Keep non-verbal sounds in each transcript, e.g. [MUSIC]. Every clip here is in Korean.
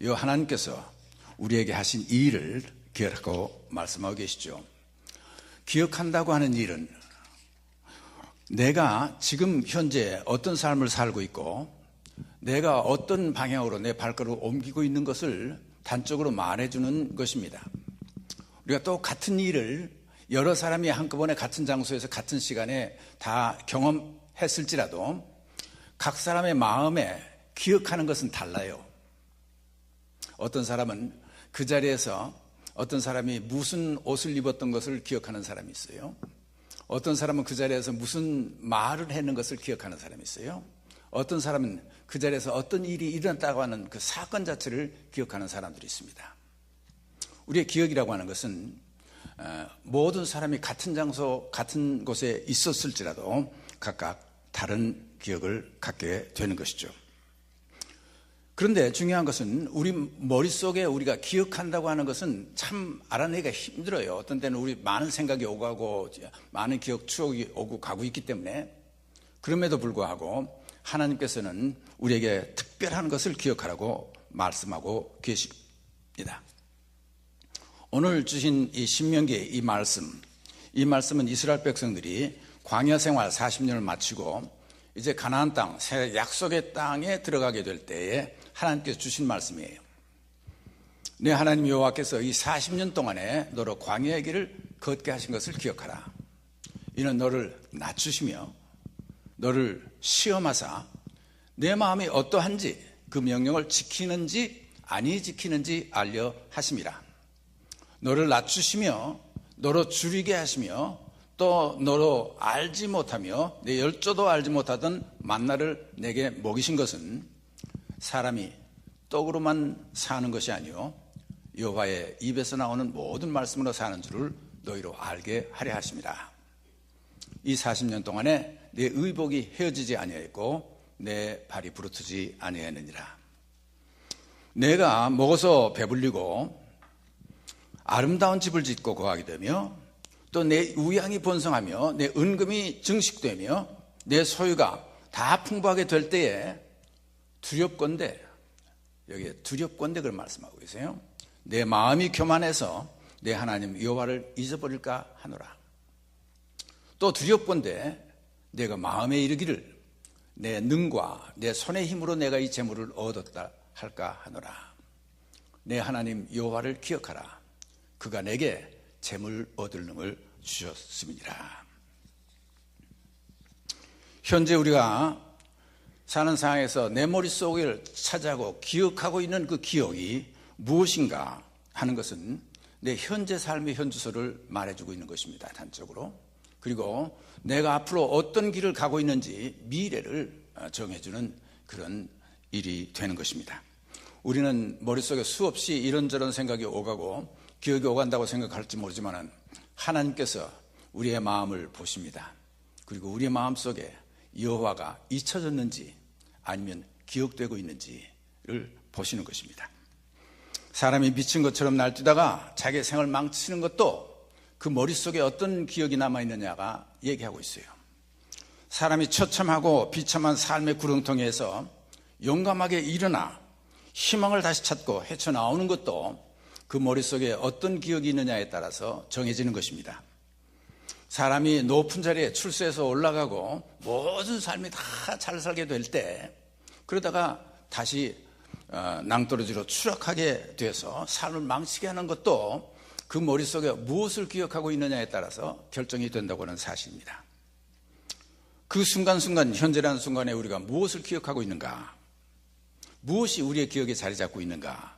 이 하나님께서 우리에게 하신 이 일을 기억하고 말씀하고 계시죠. 기억한다고 하는 일은 내가 지금 현재 어떤 삶을 살고 있고 내가 어떤 방향으로 내 발걸음을 옮기고 있는 것을 단적으로 말해주는 것입니다. 우리가 또 같은 일을 여러 사람이 한꺼번에 같은 장소에서 같은 시간에 다 경험했을지라도 각 사람의 마음에 기억하는 것은 달라요. 어떤 사람은 그 자리에서 어떤 사람이 무슨 옷을 입었던 것을 기억하는 사람이 있어요. 어떤 사람은 그 자리에서 무슨 말을 했는 것을 기억하는 사람이 있어요. 어떤 사람은 그 자리에서 어떤 일이 일어났다고 하는 그 사건 자체를 기억하는 사람들이 있습니다. 우리의 기억이라고 하는 것은 어, 모든 사람이 같은 장소, 같은 곳에 있었을지라도 각각 다른 기억을 갖게 되는 것이죠. 그런데 중요한 것은 우리 머릿속에 우리가 기억한다고 하는 것은 참 알아내기가 힘들어요. 어떤 때는 우리 많은 생각이 오고 가고 많은 기억, 추억이 오고 가고 있기 때문에 그럼에도 불구하고 하나님께서는 우리에게 특별한 것을 기억하라고 말씀하고 계십니다. 오늘 주신 이 신명기의 이 말씀, 이 말씀은 이스라엘 백성들이 광야 생활 40년을 마치고 이제 가나안 땅, 새 약속의 땅에 들어가게 될 때에 하나님께서 주신 말씀이에요. 내 하나님 여호와께서 이 40년 동안에 너로 광야의 길을 걷게 하신 것을 기억하라. 이는 너를 낮추시며 너를 시험하사 내 마음이 어떠한지 그 명령을 지키는지 아니 지키는지 알려 하심이라. 너를 낮추시며 너로 줄이게 하시며 또 너로 알지 못하며 내 열조도 알지 못하던 만나를 내게 먹이신 것은 사람이 떡으로만 사는 것이 아니요 여호와의 입에서 나오는 모든 말씀으로 사는 줄을 너희로 알게 하려 하십니다. 이 40년 동안에 내 의복이 헤어지지 아니하였고 내 발이 부르트지 아니하였느니라. 내가 먹어서 배불리고 아름다운 집을 짓고 거하게 되며 또 내 우양이 번성하며 내 은금이 증식되며 내 소유가 다 풍부하게 될 때에 두렵건대 여기에 두렵건대 그런 말씀하고 계세요. 내 마음이 교만해서 내 하나님 여호와를 잊어버릴까 하노라. 또 두렵건대 내가 마음에 이르기를 내 능과 내 손의 힘으로 내가 이 재물을 얻었다 할까 하노라. 내 하나님 여호와를 기억하라. 그가 내게 재물 얻을 능을 주셨음이니라. 현재 우리가 사는 상황에서 내 머릿속을 찾아고 기억하고 있는 그 기억이 무엇인가 하는 것은 내 현재 삶의 현주소를 말해주고 있는 것입니다. 단적으로. 그리고 내가 앞으로 어떤 길을 가고 있는지 미래를 정해주는 그런 일이 되는 것입니다. 우리는 머릿속에 수없이 이런저런 생각이 오가고 기억이 오간다고 생각할지 모르지만 하나님께서 우리의 마음을 보십니다. 그리고 우리의 마음 속에 여호와가 잊혀졌는지 아니면 기억되고 있는지를 보시는 것입니다. 사람이 미친 것처럼 날뛰다가 자기의 생을 망치는 것도 그 머릿속에 어떤 기억이 남아있느냐가 얘기하고 있어요. 사람이 처참하고 비참한 삶의 구렁텅이에서 용감하게 일어나 희망을 다시 찾고 헤쳐나오는 것도 그 머릿속에 어떤 기억이 있느냐에 따라서 정해지는 것입니다. 사람이 높은 자리에 출세해서 올라가고 모든 삶이 다 잘 살게 될 때 그러다가 다시 어, 낭떠러지로 추락하게 돼서 삶을 망치게 하는 것도 그 머릿속에 무엇을 기억하고 있느냐에 따라서 결정이 된다고 하는 사실입니다. 그 순간순간 현재라는 순간에 우리가 무엇을 기억하고 있는가 무엇이 우리의 기억에 자리 잡고 있는가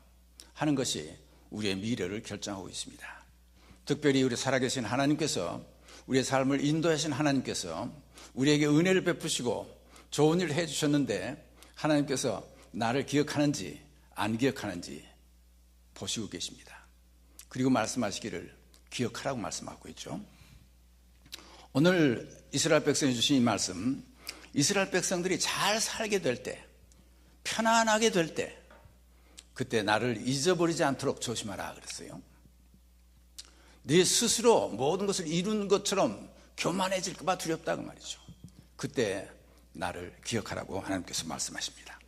하는 것이 우리의 미래를 결정하고 있습니다. 특별히 우리 살아계신 하나님께서 우리의 삶을 인도하신 하나님께서 우리에게 은혜를 베푸시고 좋은 일을 해주셨는데 하나님께서 나를 기억하는지 안 기억하는지 보시고 계십니다. 그리고 말씀하시기를 기억하라고 말씀하고 있죠. 오늘 이스라엘 백성이 주신 이 말씀, 이스라엘 백성들이 잘 살게 될 때, 편안하게 될 때, 그때 나를 잊어버리지 않도록 조심하라 그랬어요. 네 스스로 모든 것을 이룬 것처럼 교만해질까봐 두렵다 그 말이죠. 그때 나를 기억하라고 하나님께서 말씀하십니다.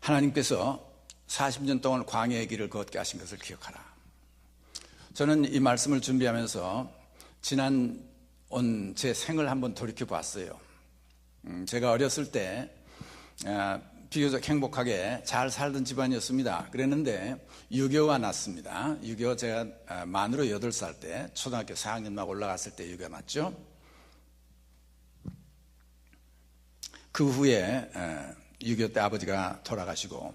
하나님께서 40년 동안 광야의 길을 걷게 하신 것을 기억하라. 저는 이 말씀을 준비하면서 지난 온 제 생을 한번 돌이켜 봤어요. 음, 제가 어렸을 때 아, 비교적 행복하게 잘 살던 집안이었습니다. 그랬는데 유교가 났습니다. 유교 제가 아, 만으로 8살 때 초등학교 4학년 막 올라갔을 때 유교가 났죠. 그 후에 유교 때 아버지가 돌아가시고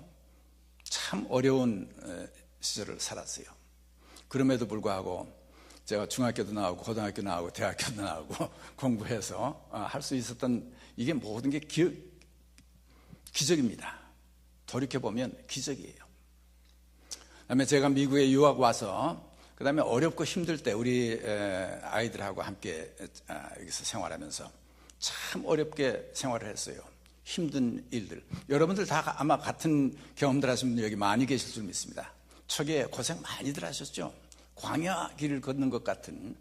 참 어려운 시절을 살았어요. 그럼에도 불구하고 제가 중학교도 나오고 고등학교 나오고 대학교도 나오고 [LAUGHS] 공부해서 아, 할수 있었던 이게 모든 게 기, 기적입니다. 돌이켜보면 기적이에요. 그 다음에 제가 미국에 유학 와서 그 다음에 어렵고 힘들 때 우리 아이들하고 함께 아, 여기서 생활하면서 참 어렵게 생활을 했어요. 힘든 일들. 여러분들 다 아마 같은 경험들 하신 분들 여기 많이 계실 줄 믿습니다. 초기에 고생 많이들 하셨죠? 광야 길을 걷는 것 같은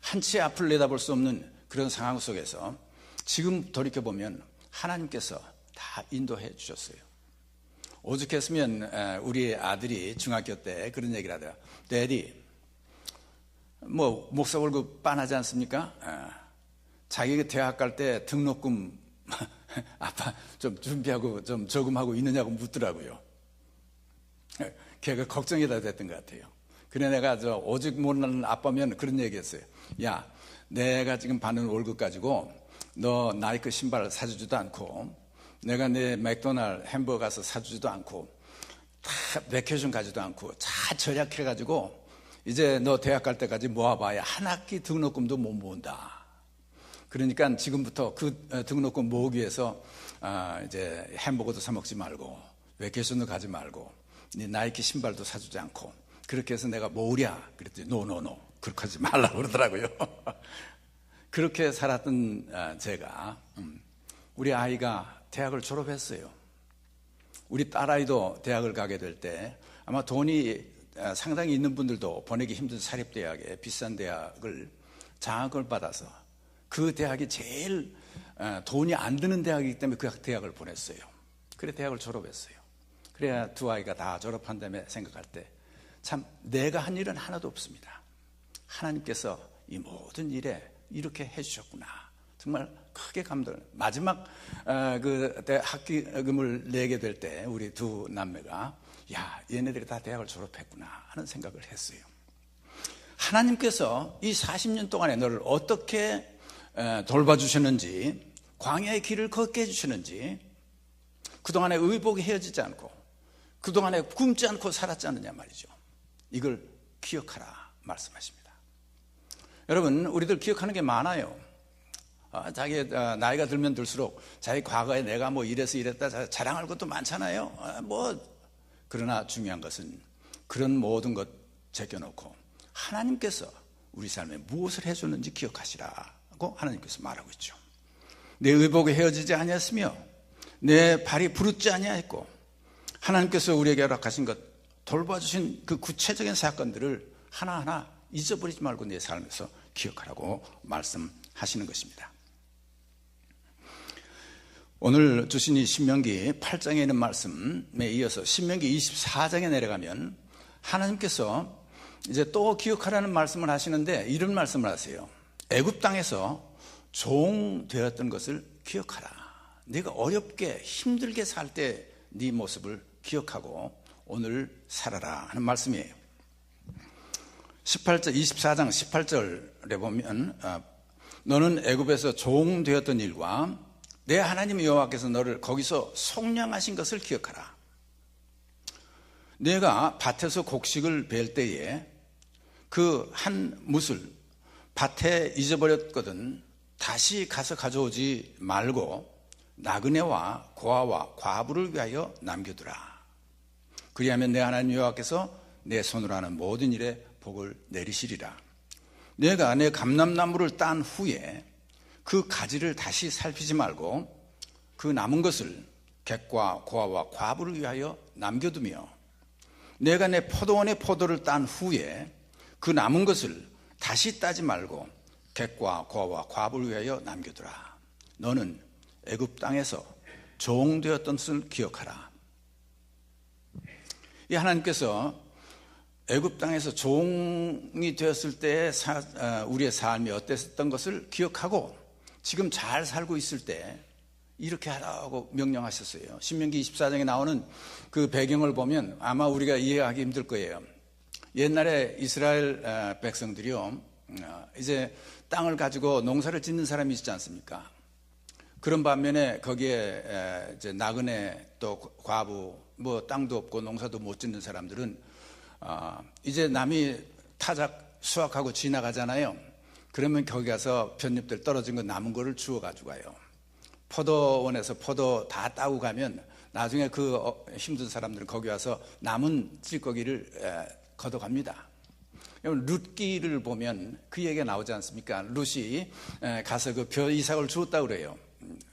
한치 앞을 내다볼 수 없는 그런 상황 속에서 지금 돌이켜보면 하나님께서 다 인도해 주셨어요. 오죽했으면 우리 아들이 중학교 때 그런 얘기를 하더라. 데디, 뭐 목사 월급 빤하지 않습니까? 자기 가 대학 갈 때 등록금 [LAUGHS] 아빠 좀 준비하고 좀 저금하고 있느냐고 묻더라고요. 걔가 걱정이 다 됐던 것 같아요. 그래 내가 저 오직 못나는 아빠면 그런 얘기했어요. 야, 내가 지금 받는 월급 가지고 너 나이크 신발 사주지도 않고 내가 내 맥도날 햄버거 가서 사주지도 않고 다 베케이션 가지도 않고 다 절약해가지고 이제 너 대학 갈 때까지 모아봐야 한 학기 등록금도 못 모은다. 그러니까 지금부터 그 어, 등록금 모으기 위해서 아, 이제 햄버거도 사 먹지 말고 외케이션도 가지 말고 네 나이키 신발도 사주지 않고 그렇게 해서 내가 모으랴 그랬더니 노노노 그렇게 하지 말라고 그러더라고요. [LAUGHS] 그렇게 살았던 아, 제가 음, 우리 아이가 대학을 졸업했어요. 우리 딸아이도 대학을 가게 될 때 아마 돈이 아, 상당히 있는 분들도 보내기 힘든 사립대학에 비싼 대학을 장학을 받아서 그 대학이 제일 아, 돈이 안 드는 대학이기 때문에 그 대학을 보냈어요. 그래 대학을 졸업했어요. 그래야 두 아이가 다 졸업한 다음에 생각할 때 참 내가 한 일은 하나도 없습니다. 하나님께서 이 모든 일에 이렇게 해주셨구나. 정말 크게 감동을. 마지막 어, 그 학기금을 내게 될 때 우리 두 남매가 야 얘네들이 다 대학을 졸업했구나 하는 생각을 했어요. 하나님께서 이 40년 동안에 너를 어떻게 돌봐주셨는지 광야의 길을 걷게 해주셨는지 그동안에 의복이 헤어지지 않고 그동안에 굶지 않고 살았지 않느냐 말이죠. 이걸 기억하라 말씀하십니다. 여러분, 우리들 기억하는 게 많아요. 아, 자기 아, 나이가 들면 들수록 자기 과거에 내가 뭐 이래서 이랬다 자랑할 것도 많잖아요. 아, 뭐 그러나 중요한 것은 그런 모든 것 제껴놓고 하나님께서 우리 삶에 무엇을 해줬는지 기억하시라고 하나님께서 말하고 있죠. 내 의복이 헤어지지 아니했으며 내 발이 부르지 아니하였고 하나님께서 우리에게 허락하신 것 돌봐주신 그 구체적인 사건들을 하나하나 잊어버리지 말고 내 삶에서 기억하라고 말씀하시는 것입니다. 오늘 주신 이 신명기 8장에 있는 말씀에 이어서 신명기 24장에 내려가면 하나님께서 이제 또 기억하라는 말씀을 하시는데 이런 말씀을 하세요. 애굽 땅에서 종 되었던 것을 기억하라. 네가 어렵게 힘들게 살 때 네 모습을 기억하고 오늘 살아라 하는 말씀이에요. 18절 24장 18절에 보면 어, 너는 애굽에서 종 되었던 일과 내 하나님 여호와께서 너를 거기서 속량하신 것을 기억하라. 내가 밭에서 곡식을 벨 때에 그 한 무술 밭에 잊어버렸거든 다시 가서 가져오지 말고 나그네와 고아와 과부를 위하여 남겨두라. 그리하면 내 하나님 여호와께서 내 손으로 하는 모든 일에 복을 내리시리라. 내가 내 감람나무를 딴 후에 그 가지를 다시 살피지 말고 그 남은 것을 객과 고아와 과부를 위하여 남겨두며 내가 내 포도원의 포도를 딴 후에 그 남은 것을 다시 따지 말고 객과 고아와 과부를 위하여 남겨두라. 너는 애굽 땅에서 종 되었던 것을 기억하라. 이 하나님께서 애굽 땅에서 종이 되었을 때 우리의 삶이 어땠던 것을 기억하고 지금 잘 살고 있을 때 이렇게 하라고 명령하셨어요. 신명기 24장에 나오는 그 배경을 보면 아마 우리가 이해하기 힘들 거예요. 옛날에 이스라엘 백성들이요, 어, 이제 땅을 가지고 농사를 짓는 사람이 있지 않습니까? 그런 반면에 거기에 이제 나그네 또 과부 뭐 땅도 없고 농사도 못 짓는 사람들은 어, 이제 남이 타작 수확하고 지나가잖아요. 그러면 거기 가서 편잎들 떨어진 거 남은 거를 주워 가지고 가요. 포도원에서 포도 다 따고 가면 나중에 그 어, 힘든 사람들은 거기 와서 남은 찌꺼기를 걷어갑니다. 룻기를 보면 그 얘기가 나오지 않습니까? 룻이 가서 그 벼 이삭을 주었다 그래요.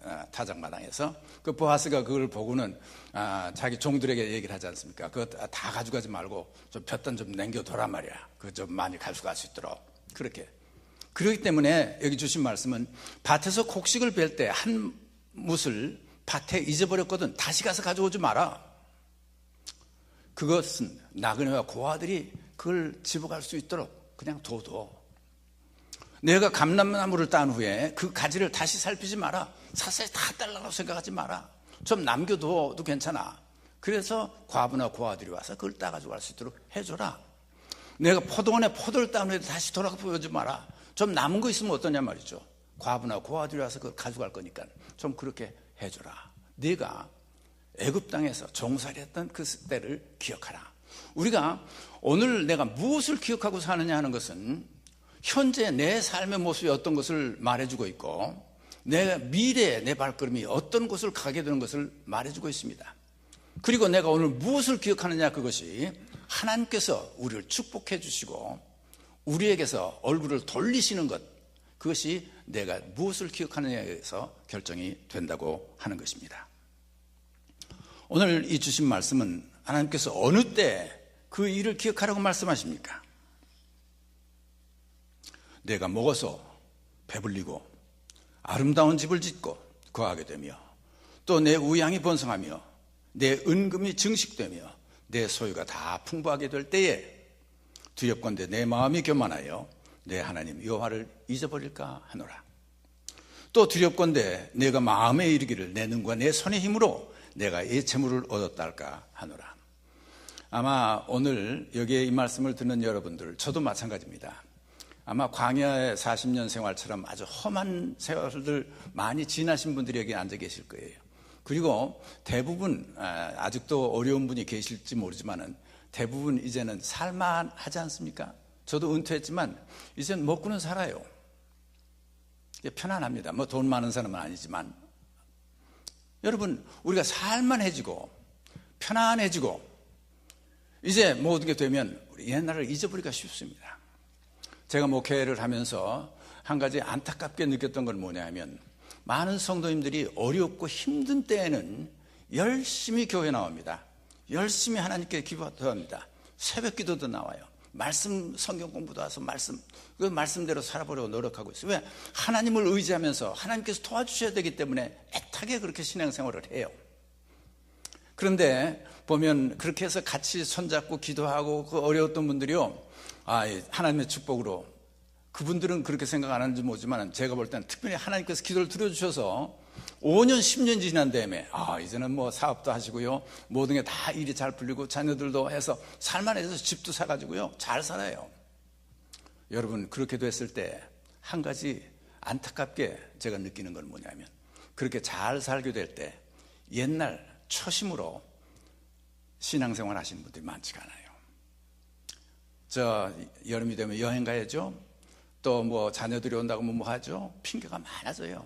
아, 타작마당에서 그 보아스가 그걸 보고는 아, 자기 종들에게 얘기를 하지 않습니까? 그거 다 가져가지 말고 좀 볕단 좀 남겨둬란 말이야. 그 좀 많이 가져갈 수 있도록 그렇게. 그렇기 때문에 여기 주신 말씀은 밭에서 곡식을 벨때한 뭇을 밭에 잊어버렸거든. 다시 가서 가져오지 마라. 그것은 나그네와 고아들이 그걸 집어갈 수 있도록 그냥 둬둬. 내가 감람나무를 딴 후에 그 가지를 다시 살피지 마라. 사사히 다 달라고 생각하지 마라. 좀 남겨둬도 괜찮아. 그래서 과부나 고아들이 와서 그걸 따가지고 갈 수 있도록 해줘라. 내가 포도원에 포도를 딴 후에 다시 돌아가 보여주지 마라. 좀 남은 거 있으면 어떠냐 말이죠. 과부나 고아들이 와서 그걸 가져갈 거니까 좀 그렇게 해줘라. 네가 애굽 땅에서 종살이 했던 그 때를 기억하라. 우리가 오늘 내가 무엇을 기억하고 사느냐 하는 것은 현재 내 삶의 모습이 어떤 것을 말해주고 있고 내 미래의 내 발걸음이 어떤 곳을 가게 되는 것을 말해주고 있습니다. 그리고 내가 오늘 무엇을 기억하느냐 그것이 하나님께서 우리를 축복해 주시고 우리에게서 얼굴을 돌리시는 것 그것이 내가 무엇을 기억하느냐에서 결정이 된다고 하는 것입니다. 오늘 이 주신 말씀은 하나님께서 어느 때 그 일을 기억하라고 말씀하십니까? 내가 먹어서 배불리고 아름다운 집을 짓고 거하게 되며 또 내 우양이 번성하며 내 은금이 증식되며 내 소유가 다 풍부하게 될 때에 두렵건대 내 마음이 교만하여 내 하나님 여호와를 잊어버릴까 하노라. 또 두렵건대 내가 마음에 이르기를 내 눈과 내 손의 힘으로 내가 이 재물을 얻었다 할까 하노라. 아마 오늘 여기에 이 말씀을 듣는 여러분들 저도 마찬가지입니다. 아마 광야의 40년 생활처럼 아주 험한 세월들 많이 지나신 분들이 여기 앉아 계실 거예요. 그리고 대부분 아, 아직도 어려운 분이 계실지 모르지만은 대부분 이제는 살만하지 않습니까? 저도 은퇴했지만 이제는 먹고는 살아요. 편안합니다. 뭐 돈 많은 사람은 아니지만 여러분 우리가 살만해지고 편안해지고 이제 모든 게 되면 옛날을 잊어버리기가 쉽습니다. 제가 목회를 하면서 한 가지 안타깝게 느꼈던 건 뭐냐면 많은 성도님들이 어렵고 힘든 때에는 열심히 교회 나옵니다. 열심히 하나님께 기도합니다. 새벽 기도도 나와요. 말씀 성경 공부도 와서 말씀 그 말씀대로 살아보려고 노력하고 있어요. 왜? 하나님을 의지하면서 하나님께서 도와주셔야 되기 때문에 애타게 그렇게 신앙생활을 해요. 그런데 보면 그렇게 해서 같이 손잡고 기도하고 그 어려웠던 분들이요. 아, 하나님의 축복으로 그분들은 그렇게 생각 안 하는지 모르지만 제가 볼 때는 특별히 하나님께서 기도를 들어주셔서 5년, 10년 지난 다음에 아, 이제는 뭐 사업도 하시고요. 모든 게 다 일이 잘 풀리고 자녀들도 해서 살만해서 집도 사가지고요. 잘 살아요. 여러분, 그렇게 됐을 때 한 가지 안타깝게 제가 느끼는 건 뭐냐면 그렇게 잘 살게 될 때 옛날 초심으로 신앙생활 하시는 분들이 많지가 않아요. 저 여름이 되면 여행 가야죠. 또 뭐 자녀들이 온다고 뭐 하죠. 핑계가 많아져요.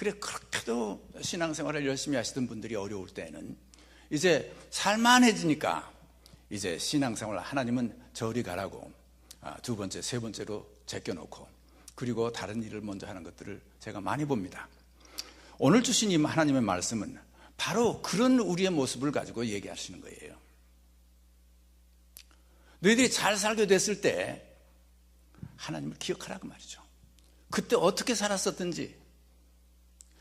그래 그렇게도 신앙생활을 열심히 하시던 분들이 어려울 때는 이제 살만해지니까 이제 신앙생활 하나님은 저리 가라고 아, 두 번째, 세 번째로 제껴놓고 그리고 다른 일을 먼저 하는 것들을 제가 많이 봅니다. 오늘 주신 이 하나님의 말씀은 바로 그런 우리의 모습을 가지고 얘기하시는 거예요. 너희들이 잘 살게 됐을 때 하나님을 기억하라고 말이죠. 그때 어떻게 살았었든지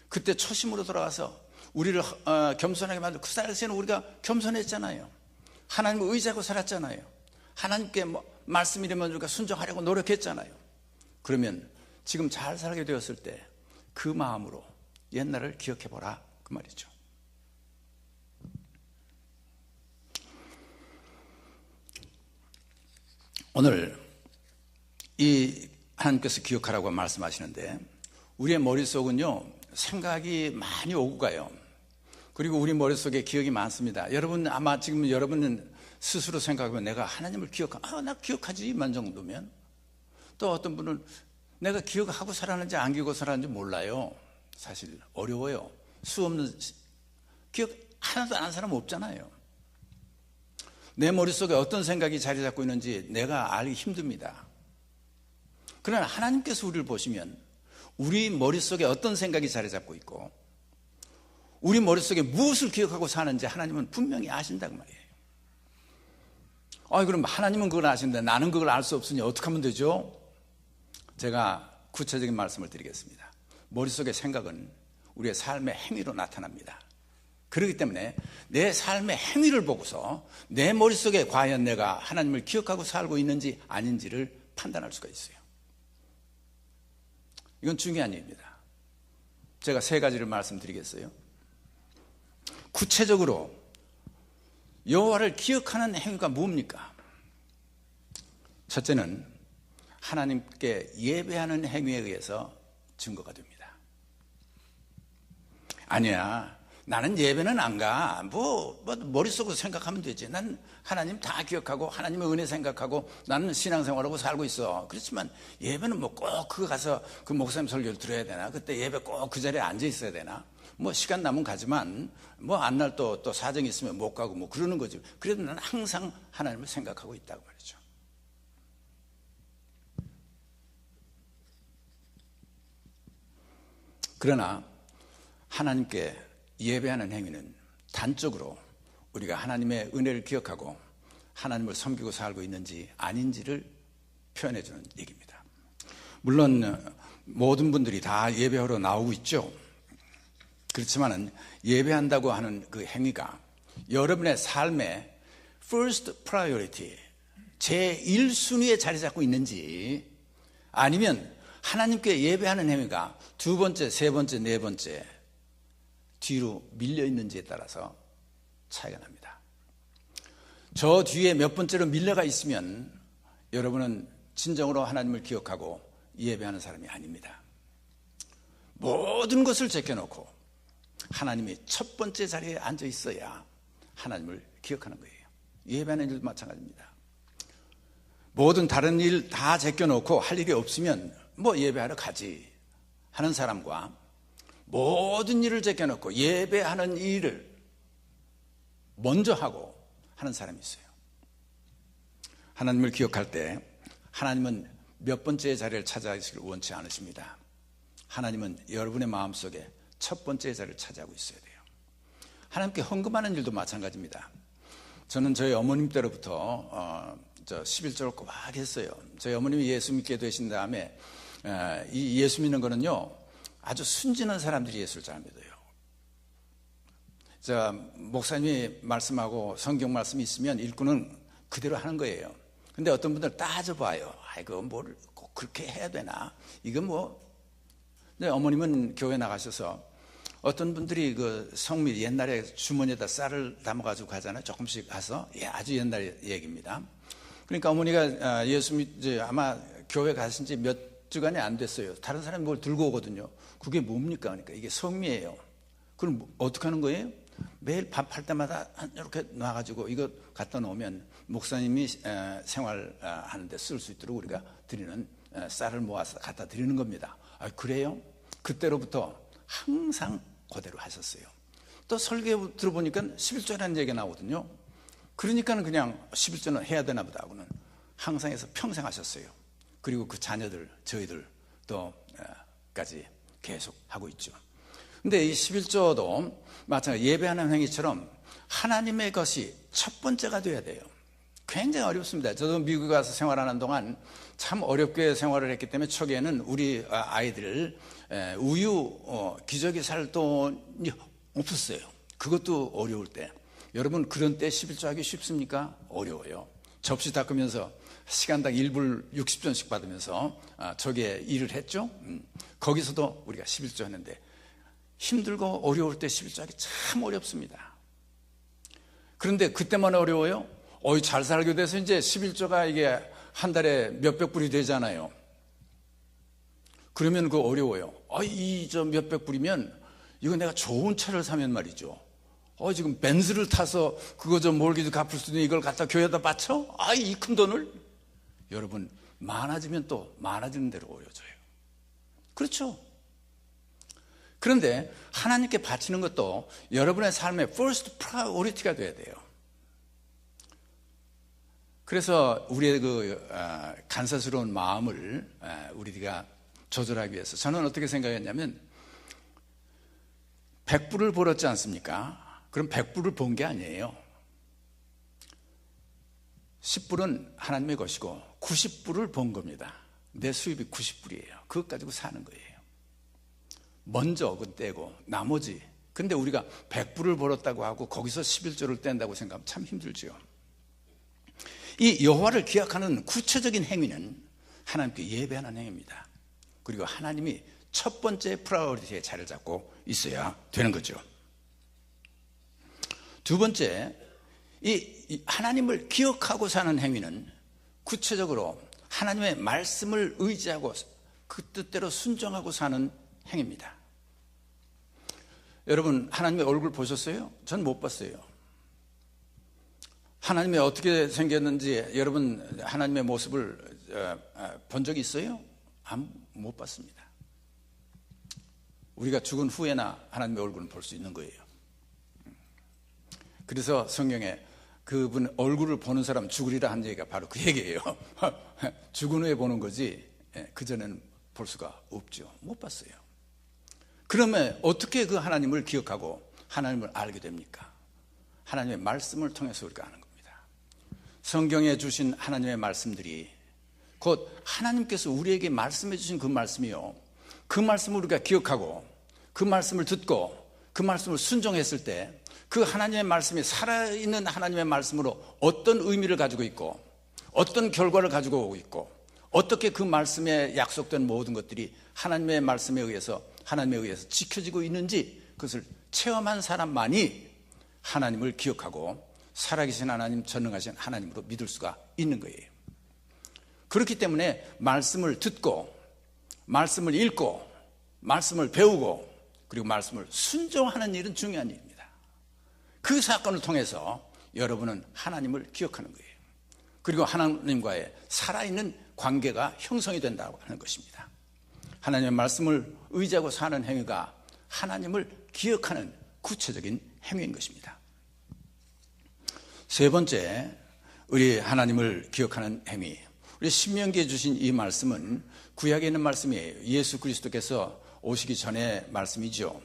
그때 초심으로 돌아가서 우리를 어, 겸손하게 만들고 그 당시에는 우리가 겸손했잖아요. 하나님을 의지하고 살았잖아요. 하나님께 뭐 말씀 이르면 우리가 순종하려고 노력했잖아요. 그러면 지금 잘 살게 되었을 때 그 마음으로 옛날을 기억해 보라 그 말이죠. 오늘 이 하나님께서 기억하라고 말씀하시는데 우리의 머릿속은요 생각이 많이 오고 가요. 그리고 우리 머릿속에 기억이 많습니다. 여러분 아마 지금 여러분은 스스로 생각하면 내가 하나님을 기억하, 아, 나 기억하지 만 정도면 또 어떤 분은 내가 기억하고 살았는지 안 기억하고 살았는지 몰라요. 사실 어려워요. 수 없는 기억 하나도 안 하는 사람 없잖아요. 내 머릿속에 어떤 생각이 자리 잡고 있는지 내가 알기 힘듭니다. 그러나 하나님께서 우리를 보시면 우리 머릿속에 어떤 생각이 자리 잡고 있고 우리 머릿속에 무엇을 기억하고 사는지 하나님은 분명히 아신다고 말이에요. 아, 그럼 하나님은 그걸 아시는데 나는 그걸 알 수 없으니 어떻게 하면 되죠? 제가 구체적인 말씀을 드리겠습니다. 머릿속의 생각은 우리의 삶의 행위로 나타납니다. 그렇기 때문에 내 삶의 행위를 보고서 내 머릿속에 과연 내가 하나님을 기억하고 살고 있는지 아닌지를 판단할 수가 있어요. 이건 중요한 일입니다. 제가 세 가지를 말씀드리겠어요. 구체적으로 여호와를 기억하는 행위가 뭡니까? 첫째는 하나님께 예배하는 행위에 의해서 증거가 됩니다. 아니야. 나는 예배는 안 가. 뭐, 뭐, 머릿속으로 생각하면 되지. 난 하나님 다 기억하고 하나님의 은혜 생각하고 나는 신앙생활하고 살고 있어. 그렇지만 예배는 뭐 꼭 그거 가서 그 목사님 설교를 들어야 되나? 그때 예배 꼭 그 자리에 앉아 있어야 되나? 뭐 시간 남으면 가지만 뭐 안 날 또 또 사정이 있으면 못 가고 뭐 그러는 거지. 그래도 나는 항상 하나님을 생각하고 있다고 말이죠. 그러나 하나님께 예배하는 행위는 단적으로 우리가 하나님의 은혜를 기억하고 하나님을 섬기고 살고 있는지 아닌지를 표현해 주는 얘기입니다. 물론 모든 분들이 다 예배하러 나오고 있죠. 그렇지만은 예배한다고 하는 그 행위가 여러분의 삶의 first priority 제 1순위에 자리 잡고 있는지 아니면 하나님께 예배하는 행위가 두 번째, 세 번째, 네 번째 뒤로 밀려 있는지에 따라서 차이가 납니다. 저 뒤에 몇 번째로 밀려가 있으면 여러분은 진정으로 하나님을 기억하고 예배하는 사람이 아닙니다. 모든 것을 제껴놓고 하나님이 첫 번째 자리에 앉아 있어야 하나님을 기억하는 거예요. 예배하는 일도 마찬가지입니다. 모든 다른 일 다 제껴놓고 할 일이 없으면 뭐 예배하러 가지 하는 사람과 모든 일을 제껴놓고 예배하는 일을 먼저 하고 하는 사람이 있어요. 하나님을 기억할 때 하나님은 몇 번째 자리를 찾아가시길 원치 않으십니다. 하나님은 여러분의 마음속에 첫 번째 자리를 차지하고 있어야 돼요. 하나님께 헌금하는 일도 마찬가지입니다. 저는 저희 어머님 때로부터 어, 저 11조를 꼬박 했어요. 저희 어머님이 예수 믿게 되신 다음에 에, 이 예수 믿는 거는요 아주 순진한 사람들이 잘 믿어요. 자 목사님이 말씀하고 성경 말씀이 있으면 일꾼은 그대로 하는 거예요. 근데 어떤 분들 따져봐요. 아이고 뭘꼭 그렇게 해야 되나? 이건 뭐. 근데 어머님은 교회 나가셔서 어떤 분들이 그 성미 옛날에 주머니에다 쌀을 담아가지고 가잖아요. 조금씩 가서 예, 아주 옛날 얘기입니다. 그러니까 어머니가 아, 예수 믿 아마 교회 가신 지 몇 주간이 안 됐어요. 다른 사람이 뭘 들고 오거든요. 그게 뭡니까? 그러니까 이게 성미예요. 그럼 뭐 어떻게 하는 거예요? 매일 밥할 때마다 이렇게 놔가지고 이거 갖다 놓으면 목사님이 생활하는데 쓸 수 있도록 우리가 드리는 쌀을 모아서 갖다 드리는 겁니다. 아, 그래요? 그때로부터 항상 그대로 하셨어요. 또 설교 들어보니까 11조라는 얘기가 나오거든요. 그러니까는 그냥 11조는 해야 되나 보다 하고는 항상 해서 평생 하셨어요. 그리고 그 자녀들, 저희들 또까지 계속 하고 있죠. 근데 이 11조도 마찬가지 예배하는 행위처럼 하나님의 것이 첫 번째가 돼야 돼요. 굉장히 어렵습니다. 저도 미국에 가서 생활하는 동안 참 어렵게 생활을 했기 때문에 초기에는 우리 아이들을 우유 어, 기저귀 살 돈이 없었어요. 그것도 어려울 때. 여러분 그런 때 11조 하기 쉽습니까? 어려워요. 접시 닦으면서 시간당 1불 60전씩 받으면서 아, 저게 일을 했죠. 음, 거기서도 우리가 11조 했는데 힘들고 어려울 때 11조 하기 참 어렵습니다. 그런데 그때만 어려워요? 어이 잘 살게 돼서 이제 11조가 이게 한 달에 몇백 불이 되잖아요. 그러면 그 어려워요. 아, 이저 몇백 불이면 이거 내가 좋은 차를 사면 말이죠. 어, 지금 벤츠를 타서 그거 좀 몰기도 갚을 수 있는 이걸 갖다 교회에다 바쳐? 아, 이 큰 돈을? 여러분, 많아지면 또 많아지는 대로 오여져요. 그렇죠? 그런데 하나님께 바치는 것도 여러분의 삶의 first priority가 돼야 돼요. 그래서 우리의 그 아, 간사스러운 마음을 아, 우리가 조절하기 위해서 저는 어떻게 생각했냐면 100불을 벌었지 않습니까? 그럼 100불을 본 게 아니에요. 10불은 하나님의 것이고 90불을 본 겁니다. 내 수입이 90불이에요. 그것 가지고 사는 거예요. 먼저 그 떼고 나머지 근데 우리가 100불을 벌었다고 하고 거기서 11조를 뗀다고 생각하면 참 힘들죠. 이 여호와를 기약하는 구체적인 행위는 하나님께 예배하는 행위입니다. 그리고 하나님이 첫 번째 프라이어리티에 자리를 잡고 있어야 되는 거죠. 두 번째, 이 하나님을 기억하고 사는 행위는 구체적으로 하나님의 말씀을 의지하고 그 뜻대로 순종하고 사는 행위입니다. 여러분, 하나님의 얼굴 보셨어요? 전 못 봤어요. 하나님이 어떻게 생겼는지 여러분 하나님의 모습을 어, 어, 본 적이 있어요? 못 봤습니다. 우리가 죽은 후에나 하나님의 얼굴을 볼수 있는 거예요. 그래서 성경에 그분 얼굴을 보는 사람 죽으리라 한 얘기가 바로 그 얘기예요. [LAUGHS] 죽은 후에 보는 거지 예, 그전에는 볼 수가 없죠. 못 봤어요. 그러면 어떻게 그 하나님을 기억하고 하나님을 알게 됩니까? 하나님의 말씀을 통해서 우리가 아는 겁니다. 성경에 주신 하나님의 말씀들이 곧 하나님께서 우리에게 말씀해 주신 그 말씀이요. 그 말씀을 우리가 기억하고 그 말씀을 듣고 그 말씀을 순종했을 때 그 하나님의 말씀이 살아있는 하나님의 말씀으로 어떤 의미를 가지고 있고 어떤 결과를 가지고 오고 있고 어떻게 그 말씀에 약속된 모든 것들이 하나님의 말씀에 의해서 하나님에 의해서 지켜지고 있는지 그것을 체험한 사람만이 하나님을 기억하고 살아계신 하나님, 전능하신 하나님으로 믿을 수가 있는 거예요. 그렇기 때문에 말씀을 듣고, 말씀을 읽고, 말씀을 배우고, 그리고 말씀을 순종하는 일은 중요한 일입니다. 그 사건을 통해서 여러분은 하나님을 기억하는 거예요. 그리고 하나님과의 살아있는 관계가 형성이 된다고 하는 것입니다. 하나님의 말씀을 의지하고 사는 행위가 하나님을 기억하는 구체적인 행위인 것입니다. 세 번째, 우리 하나님을 기억하는 행위. 우리 신명기에 주신 이 말씀은 구약에 있는 말씀이에요. 예수 그리스도께서 오시기 전의 말씀이죠.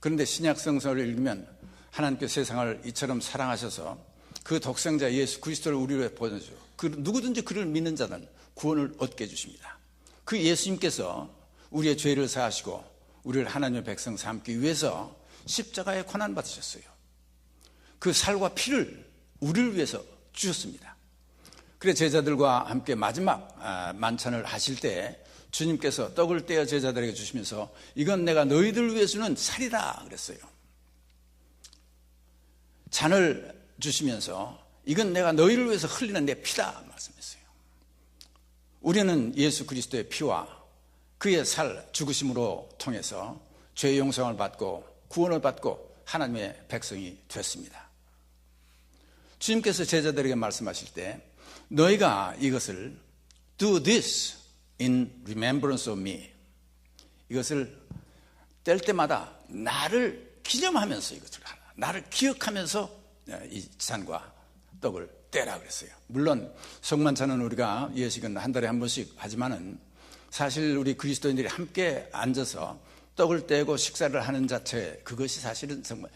그런데 신약 성서를 읽으면 하나님께서 세상을 이처럼 사랑하셔서 그 독생자 예수 그리스도를 우리로 보내죠. 그 누구든지 그를 믿는 자는 구원을 얻게 해 주십니다. 그 예수님께서 우리의 죄를 사하시고 우리를 하나님의 백성 삼기 위해서 십자가에 고난 받으셨어요. 그 살과 피를 우리를 위해서 주셨습니다. 그래 제자들과 함께 마지막 아, 만찬을 하실 때 주님께서 떡을 떼어 제자들에게 주시면서 이건 내가 너희들 위해서는 살이다 그랬어요. 잔을 주시면서 이건 내가 너희를 위해서 흘리는 내 피다 말씀했어요. 우리는 예수 그리스도의 피와 그의 살 죽으심으로 통해서 죄 용서를 받고 구원을 받고 하나님의 백성이 됐습니다. 주님께서 제자들에게 말씀하실 때 너희가 이것을 do this in remembrance of me. 이것을 뗄 때마다 나를 기념하면서 이것을. 나를 기억하면서 이 잔과 떡을 떼라 그랬어요. 물론 성만찬은 우리가 예식은 한 달에 한 번씩 하지만은 사실 우리 그리스도인들이 함께 앉아서 떡을 떼고 식사를 하는 자체 그것이 사실은 정말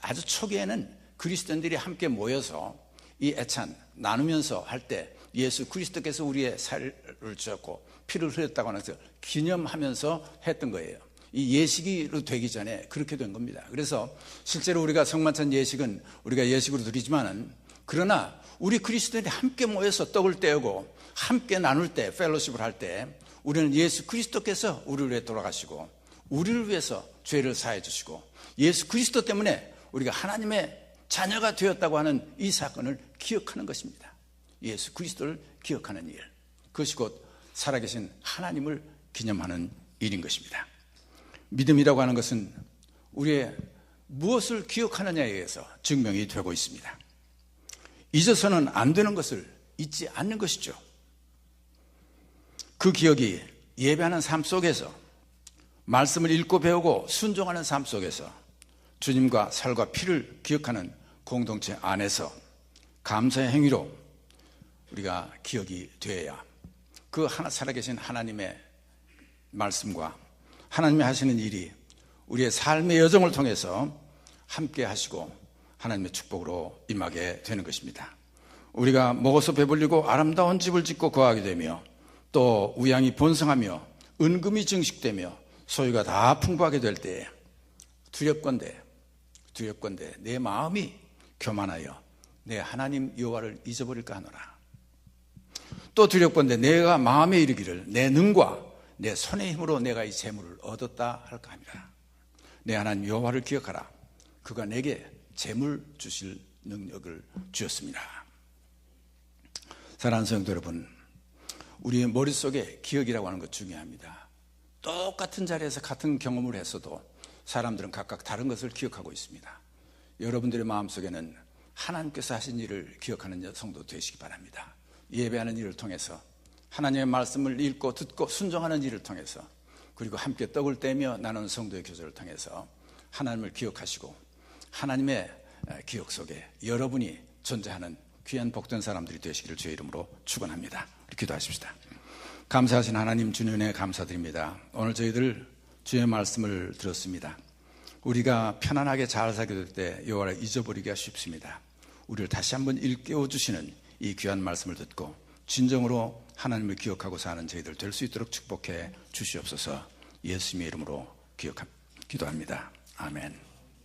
아주 초기에는 그리스도인들이 함께 모여서 이 애찬 나누면서 할 때 예수 그리스도께서 우리의 살을 주셨고 피를 흘렸다고 하면서 기념하면서 했던 거예요. 이 예식으로 되기 전에 그렇게 된 겁니다. 그래서 실제로 우리가 성만찬 예식은 우리가 예식으로 드리지만은 그러나 우리 그리스도인이 함께 모여서 떡을 떼고 함께 나눌 때 펠로십을 할 때 우리는 예수 그리스도께서 우리를 위해 돌아가시고 우리를 위해서 죄를 사해 주시고 예수 그리스도 때문에 우리가 하나님의 자녀가 되었다고 하는 이 사건을 기억하는 것입니다. 예수 그리스도를 기억하는 일. 그것이 곧 살아계신 하나님을 기념하는 일인 것입니다. 믿음이라고 하는 것은 우리의 무엇을 기억하느냐에 의해서 증명이 되고 있습니다. 잊어서는 안 되는 것을 잊지 않는 것이죠. 그 기억이 예배하는 삶 속에서 말씀을 읽고 배우고 순종하는 삶 속에서 주님과 살과 피를 기억하는 공동체 안에서 감사의 행위로 우리가 기억이 되어야 그 하나 살아계신 하나님의 말씀과 하나님이 하시는 일이 우리의 삶의 여정을 통해서 함께 하시고 하나님의 축복으로 임하게 되는 것입니다. 우리가 먹어서 배불리고 아름다운 집을 짓고 거하게 되며 또 우양이 번성하며 은금이 증식되며 소유가 다 풍부하게 될 때에 두렵건대 두렵건대 내 마음이 교만하여 내 하나님 여호와를 잊어버릴까 하노라. 또 두렵건대 내가 마음에 이르기를 내 능과 내 손의 힘으로 내가 이 재물을 얻었다 할까 합니다. 내 하나님 여호와를 기억하라. 그가 내게 재물 주실 능력을 주었습니다. 사랑하는 성도 여러분, 우리의 머릿속에 기억이라고 하는 것 중요합니다. 똑같은 자리에서 같은 경험을 했어도 사람들은 각각 다른 것을 기억하고 있습니다. 여러분들의 마음속에는 하나님께서 하신 일을 기억하는 성도 되시기 바랍니다. 예배하는 일을 통해서 하나님의 말씀을 읽고 듣고 순종하는 일을 통해서 그리고 함께 떡을 떼며 나누는 성도의 교제를 통해서 하나님을 기억하시고 하나님의 기억 속에 여러분이 존재하는 귀한 복된 사람들이 되시기를 주의 이름으로 축원합니다. 기도하십시다. 감사하신 하나님 주님에 감사드립니다. 오늘 저희들 주의 말씀을 들었습니다. 우리가 편안하게 잘 살게 될 때 여호와를 잊어버리기가 쉽습니다. 우리를 다시 한번 일깨워 주시는 이 귀한 말씀을 듣고 진정으로 하나님을 기억하고 사는 저희들 될 수 있도록 축복해 주시옵소서. 예수님의 이름으로 기억합 기도합니다. 아멘.